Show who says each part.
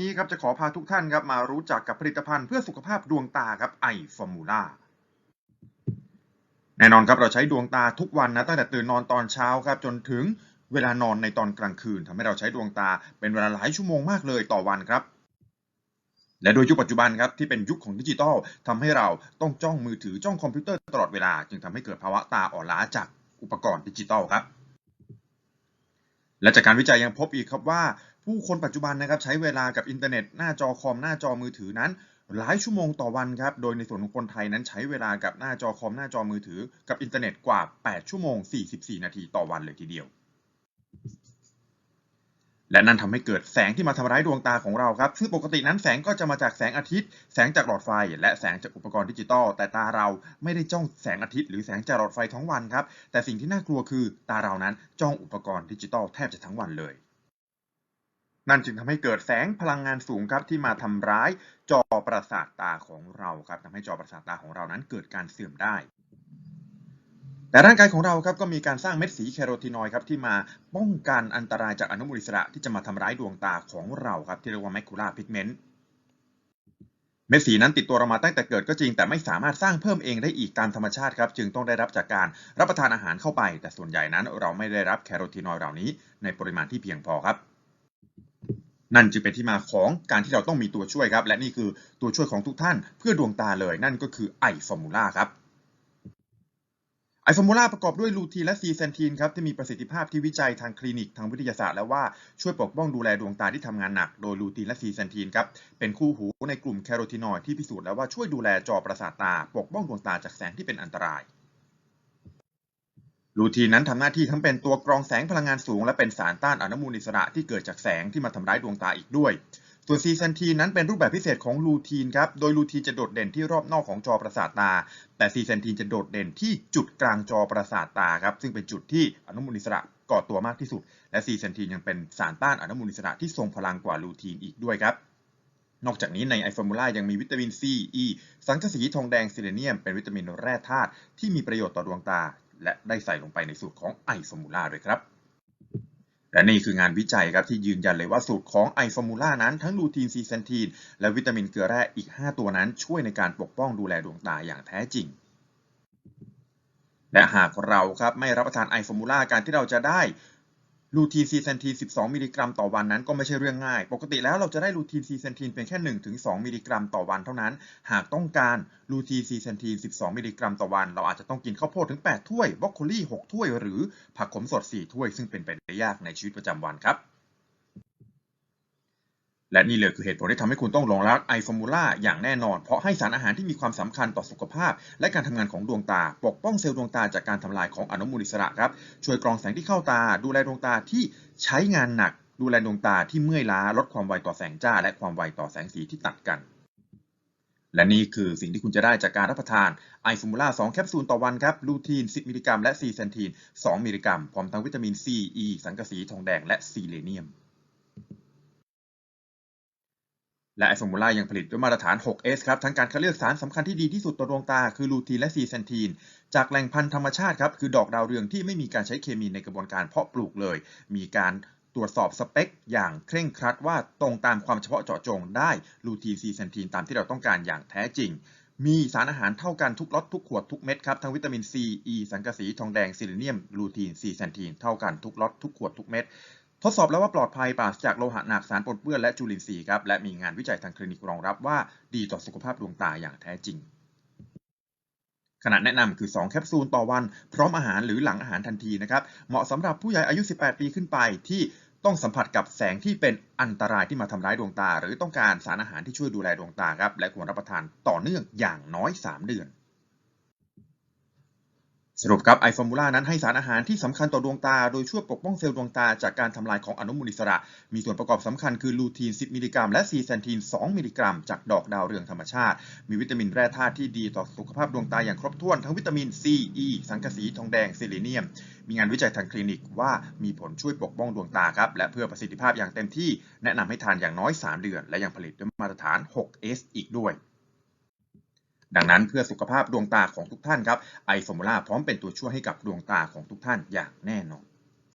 Speaker 1: นี้ครับจะขอพาทุกท่านครับมารู้จักกับผลิตภัณฑ์เพื่อสุขภาพดวงตาครับไอฟอร์มูล่าแน่นอนครับเราใช้ดวงตาทุกวันนะตั้งแต่ตื่นนอนตอนเช้าครับจนถึงเวลานอนในตอนกลางคืนทำให้เราใช้ดวงตาเป็นเวลาหลายชั่วโมงมากเลยต่อวันครับ และโดยยุคปัจจุบันครับที่เป็นยุคของดิจิทัลทำให้เราต้องจ้องมือถือจ้องคอมพิวเตอร์ตลอดเวลา จึงทำให้เกิดภาวะตาอ่อนล้าจากอุปกรณ์ดิจิทัลครับและจากการวิจัยยังพบอีกครับว่า ผู้คนปัจจุบันนะครับใช้เวลากับอินเทอร์เน็ตหน้าจอคอมหน้าจอมือถือนั้น หลายชั่วโมงต่อวันครับ โดยในส่วนของคนไทยนั้นใช้เวลากับหน้าจอคอมหน้าจอมือถือ กับอินเทอร์เน็ตกว่า 8 ชั่วโมง 44 นาทีต่อวันเลยทีเดียว และนั่นทำให้เกิดแสงที่มาทำร้ายดวงตาของเราครับซึ่งปกตินั้นแสงก็จะมาจากแสงอาทิตย์ แสงจากหลอดไฟ และแสงจากอุปกรณ์ดิจิตอลแต่ตาเราไม่ได้จ้องแสงอาทิตย์หรือแสงจากหลอดไฟทั้งวันครับแต่สิ่งที่น่ากลัวคือตาเรานั้นจ้องอุปกรณ์ดิจิตอลแทบจะทั้งวันเลย นั่นจึงทำให้เกิดแสงพลังงานสูงครับที่มาทำร้ายจอประสาทตาของเราครับทำให้จอประสาทตาของเรานั้นเกิดการเสื่อมได้แต่ร่างกายของเราครับก็มีการสร้างเม็ดสีแคโรทีนอยด์ครับที่มาป้องกันอันตรายจากอนุมูลอิสระที่จะมาทำร้ายดวงตาของเราครับที่เรียกว่าแมคคูลาพิกเมนต์เม็ดสีนั้นติดตัวเรามาตั้งแต่เกิดก็จริง แต่ไม่สามารถสร้างเพิ่มเองได้อีกตามธรรมชาติครับจึงต้องได้รับจากการรับประทานอาหารเข้าไป แต่ส่วนใหญ่นั้นเราไม่ได้รับแคโรทีนอยด์เหล่านี้ในปริมาณที่เพียงพอครับ นั่นจึงเป็นที่มาของการที่เราต้องมีตัวช่วยครับ และนี่คือตัวช่วยของทุกท่านเพื่อดวงตาเลยนั่นก็คือไอฟอร์มูล่าครับไอฟอร์มูล่าประกอบด้วยลูทีนและซีเซนทีนครับที่มีประสิทธิภาพที่วิจัยทางคลินิกทางวิทยาศาสตร์ แล้วว่าช่วยปกป้องดูแลดวงตาที่ทำงานหนัก โดยลูทีนและซีเซนทีนครับเป็นคู่หูในกลุ่มแคโรทีนอยด์ที่พิสูจน์แล้วว่าช่วยดูแลจอประสาทตา ปกป้องดวงตาจากแสงที่เป็นอันตราย ลูทีนนั้นทำหน้าที่ทั้งเป็นตัวกรองแสงพลังงานสูง และเป็นสารต้านอนุมูลอิสระที่เกิดจากแสงที่มาทำร้ายดวงตาอีกด้วยส่วนซีเซนทีนนั้นเป็นรูปแบบพิเศษของลูทีนครับ โดยลูทีนจะโดดเด่นที่รอบนอกของจอประสาทตา แต่ซีเซนทีนจะโดดเด่นที่จุดกลางจอประสาทตาครับ ซึ่งเป็นจุดที่อนุมูลอิสระก่อตัวมากที่สุด และซีเซนทีนยังเป็นสารต้านอนุมูลอิสระที่ทรงพลังกว่าลูทีนอีกด้วยครับ นอกจากนี้ในไอฟอร์มูล่ายังมีวิตามินซีอีสังกะสีทองแดงซิเลเนียม เป็นวิตามินแร่ธาตุที่มีประโยชน์ต่อดวงตา และได้ใส่ลงไปในสูตรของไอโซมูล่าด้วยครับ และนี่คืองานวิจัยครับที่ยืนยันเลยว่าสูตรของไอโซมูล่านั้นทั้งลูทีนซีเซนทีน และวิตามินเกลือแร่อีก 5 ตัวนั้นช่วยในการปกป้องดูแลดวงตาอย่างแท้จริงและหากเราครับไม่รับประทานไอโซมูล่าการที่เราจะได้ ลูทีนซีเซนทีน 12 มิลลิกรัมต่อวันนั้นก็ไม่ใช่เรื่องง่าย ปกติแล้วเราจะได้ลูทีนซีเซนทีนเพียงแค่ 1-2 มิลลิกรัมต่อวันเท่านั้น หากต้องการลูทีนซีเซนทีน 12 มิลลิกรัมต่อวัน เราอาจจะต้องกินข้าวโพดถึง 8 ถ้วยบรอกโคลี 6 ถ้วย หรือผักขมสด 4 ถ้วย ซึ่งเป็นไปได้ยากในชีวิตประจำวันครับ และนี่เลยคือเหตุผลที่ทำให้คุณต้องหลงรักไอฟอร์มูล่าอย่างแน่นอน เพราะให้สารอาหารที่มีความสำคัญต่อสุขภาพ และการทำงานของดวงตา ปกป้องเซลล์ดวงตาจากการทำลายของอนุมูลอิสระครับ ช่วยกรองแสงที่เข้าตา ดูแลดวงตาที่ใช้งานหนัก ดูแลดวงตาที่เมื่อยล้า ลดความไวต่อแสงจ้า และความไวต่อแสงสีที่ตัดกันและนี่คือสิ่งที่คุณจะได้จากการรับประทานไอฟอร์มูล่า 2 แคปซูลต่อวันครับ ลูทีน 10 มิลลิกรัม และซีเซนทีน 2 มิลลิกรัม พร้อมทั้งวิตามินซีอีสังกะสีทองแดง และซีเลเนียม และไอฟอร์มูล่ายังผลิตด้วยมาตรฐาน 6S ครับ ทั้งการคัดเลือกสารสำคัญที่ดีที่สุดต่อดวงตา คือลูทีนและซีเซนทีน จากแหล่งพันธุ์ธรรมชาติครับ คือดอกดาวเรืองที่ไม่มีการใช้เคมีในกระบวนการเพาะปลูกเลย มีการตรวจสอบสเปค อย่างเคร่งครัดว่าตรงตามความเฉพาะเจาะจงได้ลูทีนซีเซนทีนตามที่เราต้องการอย่างแท้จริงมีสารอาหารเท่ากันทุกล็อตทุกขวดทุกเม็ดครับทั้งวิตามินซีอีสังกะสีทองแดงซิลิเนียมลูทีนซีเซนทีนเท่ากันทุกล็อตทุกขวดทุกเม็ด ทดสอบแล้วว่าปลอดภัยปราศจากโลหะหนักสารปนเปื้อนและจุลินทรีย์ครับและมีงานวิจัยทางคลินิกรองรับว่าดีต่อสุขภาพดวงตาอย่างแท้จริง ขนาดแนะนำคือ 2 แคปซูลต่อวัน พร้อมอาหารหรือหลังอาหารทันทีนะครับ เหมาะสำหรับผู้ใหญ่อายุ 18 ปีขึ้นไปที่ต้องสัมผัสกับแสงที่เป็นอันตรายที่มาทำร้ายดวงตา หรือต้องการสารอาหารที่ช่วยดูแลดวงตาครับและควรรับประทานต่อเนื่องอย่างน้อย 3 เดือน สรุปครับไอฟอร์มูล่านั้นให้สารอาหารที่สำคัญต่อดวงตา โดยช่วยปกป้องเซลล์ดวงตาจากการทำลายของอนุมูลอิสระ มีส่วนประกอบสำคัญคือลูทีน 10 มิลลิกรัม และซีเซนทีน 2 มิลลิกรัม จากดอกดาวเรืองธรรมชาติ มีวิตามินแร่ธาตุที่ดีต่อสุขภาพดวงตาอย่างครบถ้วน ทั้งวิตามินซีอีสังกะสีทองแดงซิลิเนียม มีงานวิจัยทางคลินิกว่ามีผลช่วยปกป้องดวงตาครับและเพื่อประสิทธิภาพอย่างเต็มที่ แนะนำให้ทานอย่างน้อย 3 เดือน และยังผลิตด้วยมาตรฐาน 6S อีกด้วย ดังนั้นเพื่อสุขภาพดวงตาของทุกท่านครับไอโซมูล่าพร้อมเป็นตัวช่วยให้กับดวงตาของทุกท่านอย่างแน่นอน